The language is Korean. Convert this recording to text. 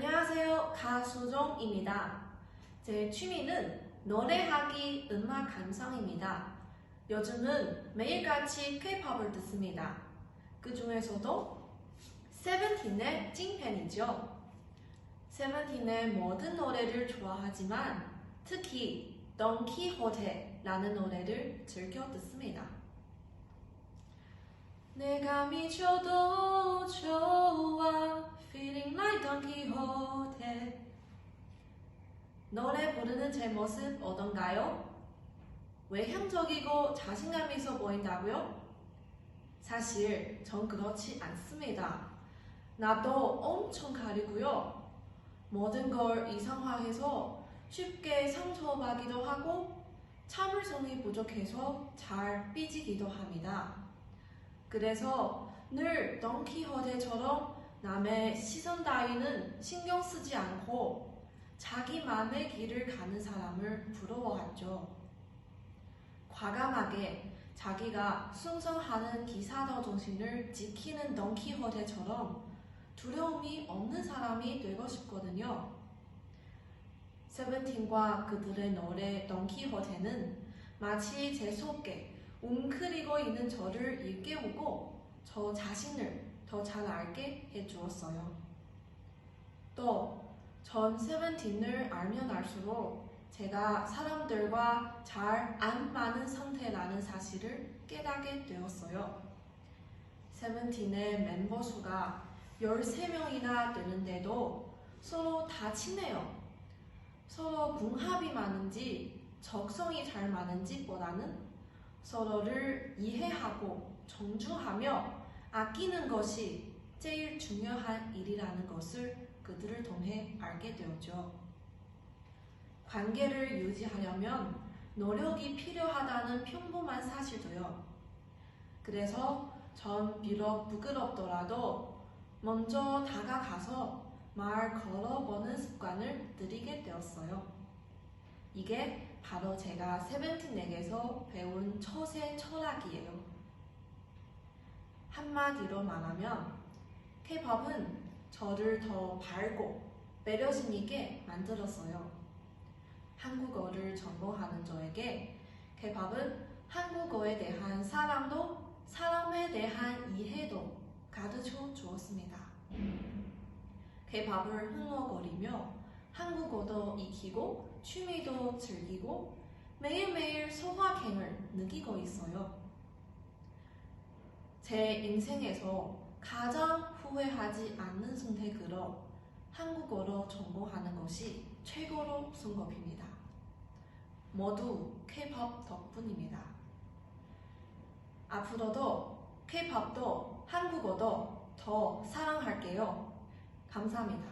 안녕하세요. 가수정입니다. 제 취미는 노래하기, 음악 감상입니다. 요즘은 매일같이 K-팝을 듣습니다. 그 중에서도 세븐틴의 찐팬이죠. 세븐틴의 모든 노래를 좋아하지만 특히 덩키호테라는 노래를 즐겨 듣습니다. 내가 미쳐도 Quixote 노래 부르는 제 모습 어떤가요? 외향적이고 자신감 있어 보인다고요? 사실 전 그렇지 않습니다. 나도 엄청 가리고요. 모든 걸 이상화해서 쉽게 상처받기도 하고 참을성이 부족해서 잘 삐지기도 합니다. 그래서 늘 덩키호테처럼 남의 시선 따위는 신경 쓰지 않고 자기만의 길을 가는 사람을 부러워하죠. 과감하게 자기가 순성하는 기사도 정신을 지키는 덩키호테처럼 두려움이 없는 사람이 되고 싶거든요. 세븐틴과 그들의 노래 덩키호테는 마치 제 속에 웅크리고 있는 저를 일깨우고 저 자신을 더 잘 알게 해주었어요. 또 전 세븐틴을 알면 알수록 제가 사람들과 잘 안 맞는 상태라는 사실을 깨닫게 되었어요. 세븐틴의 멤버 수가 13명이나 되는데도 서로 다 친해요. 서로 궁합이 많은지 적성이 잘 맞는지 보다는 서로를 이해하고 존중하며 아끼는 것이 제일 중요한 일이라는 것을 그들을 통해 알게 되었죠. 관계를 유지하려면 노력이 필요하다는 평범한 사실도요. 그래서 전 비록 부끄럽더라도 먼저 다가가서 말 걸어보는 습관을 들이게 되었어요. 이게 바로 제가 세븐틴에게서 배운 처세 철학이에요. 한마디로 말하면 K-팝은 저를 더 밝고 매력있 있게 만들었어요. 한국어를 전공하는 저에게 K-팝은 한국어에 대한 사랑도 사람에 대한 이해도 가르쳐 주었습니다. K-팝을 흥얼거리며 한국어도 익히고 취미도 즐기고 매일매일 소확행을 느끼고 있어요. 제 인생에서 가장 후회하지 않는 선택으로 한국어로 전공하는 것이 최고로 선겁입니다. 모두 K-팝 덕분입니다. 앞으로도 K-팝도 한국어도 더 사랑할게요. 감사합니다.